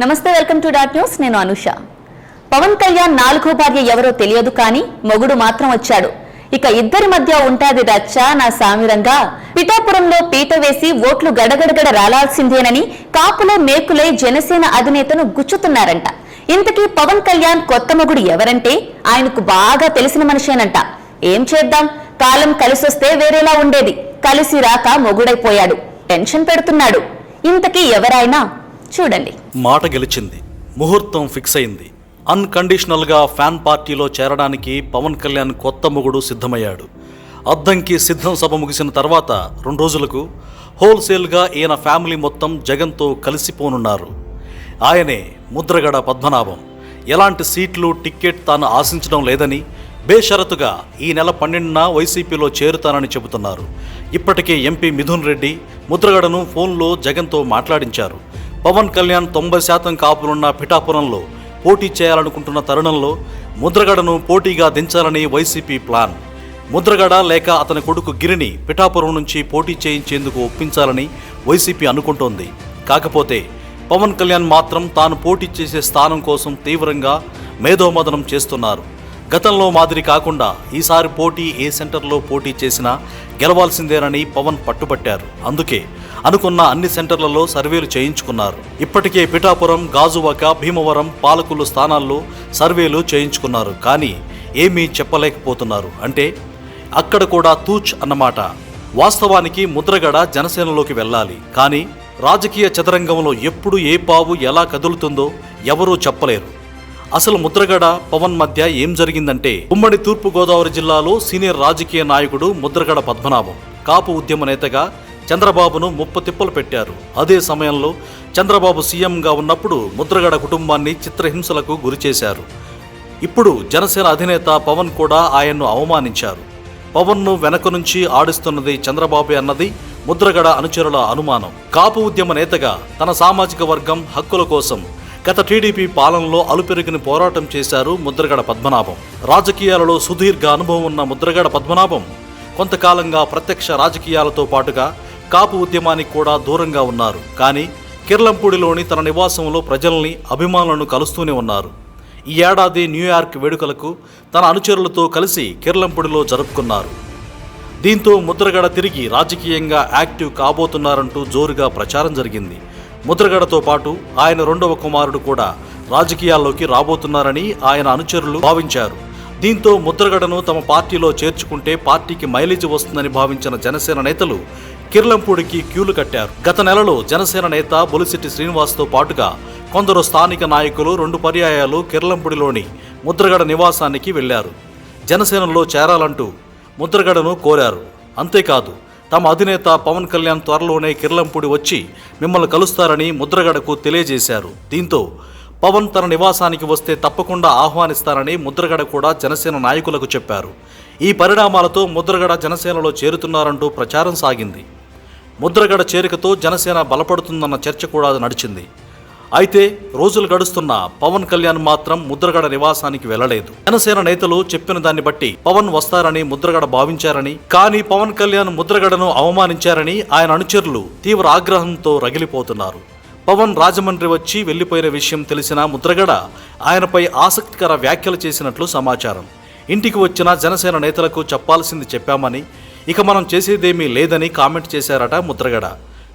నమస్తే welcome to dot news. నేను అనుష. పవన్ కళ్యాణ్ నాలుగో భార్య ఎవరో తెలియదు కానీ మొగుడు మాత్రం వచ్చాడు. ఇక ఇద్దరి మధ్య ఉంటాది రచ్చ నా సామిరంగా పిఠాపురంలో పీట వేసి ఓట్లు గడగడగడ రాలాల్సిందేనని కాపులో మేకులై జనసేన అధినేతను గుచ్చుతున్నారంట. ఇంతకీ పవన్ కళ్యాణ్ కొత్త మొగుడు ఎవరంటే ఆయనకు బాగా తెలిసిన మనిషేనంట. ఏం చేద్దాం? కాలం కలిసొస్తే వేరేలా ఉండేది. కలిసి రాక మొగుడైపోయాడు. టెన్షన్ పెడుతున్నాడు. ఇంతకీ ఎవరైనా చూడండి. మాట గెలిచింది. ముహూర్తం ఫిక్స్ అయింది. అన్కండిషనల్గా ఫ్యాన్ పార్టీలో చేరడానికి పవన్ కళ్యాణ్ కొత్త మొగుడు సిద్ధమయ్యాడు. అద్దంకి సిద్ధం సభ ముగిసిన తర్వాత రెండు రోజులకు హోల్సేల్గా ఈయన ఫ్యామిలీ మొత్తం జగన్తో కలిసిపోనున్నారు ఆయనే ముద్రగడ పద్మనాభం. ఎలాంటి సీట్లు టిక్కెట్ తాను ఆశించడం లేదని బేషరతుగా ఈ నెల పన్నెండున వైసీపీలో చేరుతానని చెబుతున్నారు. ఇప్పటికే ఎంపీ మిథున్ రెడ్డి ముద్రగడను ఫోన్లో జగన్తో మాట్లాడించారు. పవన్ కళ్యాణ్ తొంభై శాతం కాపులున్న పిఠాపురంలో పోటీ చేయాలనుకుంటున్న తరుణంలో ముద్రగడను పోటీగా దించాలని వైసీపీ ప్లాన్. ముద్రగడ లేక అతని కొడుకు గిరిని పిఠాపురం నుంచి పోటీ చేయించేందుకు ఒప్పించాలని వైసీపీ అనుకుంటోంది. కాకపోతే పవన్ కళ్యాణ్ మాత్రం తాను పోటీ చేసే స్థానం కోసం తీవ్రంగా మేధోమదనం చేస్తున్నారు. గతంలో మాదిరి కాకుండా ఈసారి పోటీ ఏ సెంటర్లో పోటీ చేసినా గెలవాల్సిందేనని పవన్ పట్టుబట్టారు. అందుకే అనుకున్న అన్ని సెంటర్లలో సర్వేలు చేయించుకున్నారు. ఇప్పటికే పిఠాపురం గాజువాక భీమవరం పాలకులు స్థానాల్లో సర్వేలు చేయించుకున్నారు. కానీ ఏమీ చెప్పలేకపోతున్నారు. అంటే అక్కడ కూడా తూచ్ అన్నమాట. వాస్తవానికి ముద్రగడ జనసేనలోకి వెళ్ళాలి. కానీ రాజకీయ చదరంగంలో ఎప్పుడు ఏ పావు ఎలా కదులుతుందో ఎవరూ చెప్పలేరు. అసలు ముద్రగడ పవన్ మధ్య ఏం జరిగిందంటే ఉమ్మడి తూర్పుగోదావరి జిల్లాలో సీనియర్ రాజకీయ నాయకుడు ముద్రగడ పద్మనాభం. కాపు ఉద్యమ నేతగా చంద్రబాబును ముప్ప తిప్పలు పెట్టారు. అదే సమయంలో చంద్రబాబు సీఎంగా ఉన్నప్పుడు ముద్రగడ కుటుంబాన్ని చిత్రహింసలకు గురిచేశారు ఇప్పుడు జనసేన అధినేత పవన్ కూడా ఆయన్ను అవమానించారు. పవన్ను వెనక నుంచి ఆడిస్తున్నది చంద్రబాబు అన్నది ముద్రగడ అనుచరుల అనుమానం. కాపు ఉద్యమ నేతగా తన సామాజిక వర్గం హక్కుల కోసం గత టీడీపీ పాలనలో అలుపెరిగిన పోరాటం చేశారు ముద్రగడ పద్మనాభం. రాజకీయాలలో సుదీర్ఘ అనుభవం ఉన్న ముద్రగడ పద్మనాభం కొంతకాలంగా ప్రత్యక్ష రాజకీయాలతో పాటుగా కాపు ఉద్యమానికి కూడా దూరంగా ఉన్నారు. కానీ కిర్లంపూడిలోని తన నివాసంలో ప్రజల్ని అభిమానులను కలుస్తూనే ఉన్నారు. ఈ ఏడాది న్యూయార్క్ వేడుకలకు తన అనుచరులతో కలిసి కిర్లంపూడిలో జరుపుకున్నారు. దీంతో ముద్రగడ తిరిగి రాజకీయంగా యాక్టివ్ కాబోతున్నారంటూ జోరుగా ప్రచారం జరిగింది. ముద్రగడతో పాటు ఆయన రెండవ కుమారుడు కూడా రాజకీయాల్లోకి రాబోతున్నారని ఆయన అనుచరులు భావించారు. దీంతో ముద్రగడను తమ పార్టీలో చేర్చుకుంటే పార్టీకి మైలేజ్ వస్తుందని భావించిన జనసేన నేతలు కిర్లంపూడికి క్యూలు కట్టారు. గత నెలలో జనసేన నేత బొలిశెట్టి శ్రీనివాస్తో పాటుగా కొందరు స్థానిక నాయకులు రెండు పర్యాయాలు కిర్లంపూడిలోని ముద్రగడ నివాసానికి వెళ్ళారు. జనసేనలో చేరాలంటూ ముద్రగడను కోరారు. అంతేకాదు తమ అధినేత పవన్ కళ్యాణ్ త్వరలోనే కిర్లంపూడి వచ్చి మిమ్మల్ని కలుస్తారని ముద్రగడకు తెలియజేశారు. దీంతో పవన్ తన నివాసానికి వస్తే తప్పకుండా ఆహ్వానిస్తారని ముద్రగడ కూడా జనసేన నాయకులకు చెప్పారు. ఈ పరిణామాలతో ముద్రగడ జనసేనలో చేరుతున్నారంటూ ప్రచారం సాగింది. ముద్రగడ చేరికతో జనసేన బలపడుతుందన్న చర్చ కూడా నడిచింది. అయితే రోజులు గడుస్తున్న పవన్ కళ్యాణ్ మాత్రం ముద్రగడ నివాసానికి వెళ్ళలేదు జనసేన నేతలు చెప్పిన దాన్ని బట్టి పవన్ వస్తారని ముద్రగడ భావించారని కానీ పవన్ కళ్యాణ్ ముద్రగడను అవమానించారని ఆయన అనుచరులు తీవ్ర ఆగ్రహంతో రగిలిపోతున్నారు. పవన్ రాజమండ్రి వచ్చి వెళ్ళిపోయిన విషయం తెలిసిన ముద్రగడ ఆయనపై ఆసక్తికర వ్యాఖ్యలు చేసినట్లు సమాచారం. ఇంటికి వచ్చిన జనసేన నేతలకు చెప్పాల్సింది చెప్పామని ఇక మనం చేసేదేమీ లేదని కామెంట్ చేశారట ముద్రగడ.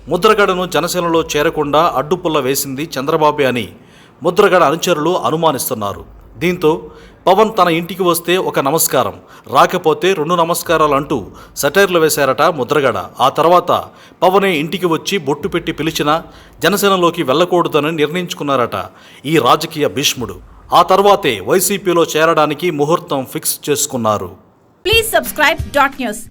ముద్రగడను జనసేనలో చేరకుండా అడ్డుపుల్ల వేసింది చంద్రబాబే అని ముద్రగడ అనుచరులు అనుమానిస్తున్నారు. దీంతో పవన్ తన ఇంటికి వస్తే ఒక నమస్కారం రాకపోతే రెండు నమస్కారాలు అంటూ సెటైర్లు వేశారట ముద్రగడ. ఆ తర్వాత పవనే ఇంటికి వచ్చి బొట్టు పెట్టి పిలిచినా జనసేనలోకి వెళ్ళకూడదని నిర్ణయించుకున్నారట ఈ రాజకీయ భీష్ముడు. ఆ తర్వాతే వైసీపీలో చేరడానికి ముహూర్తం ఫిక్స్ చేసుకున్నారు. Please subscribe dot news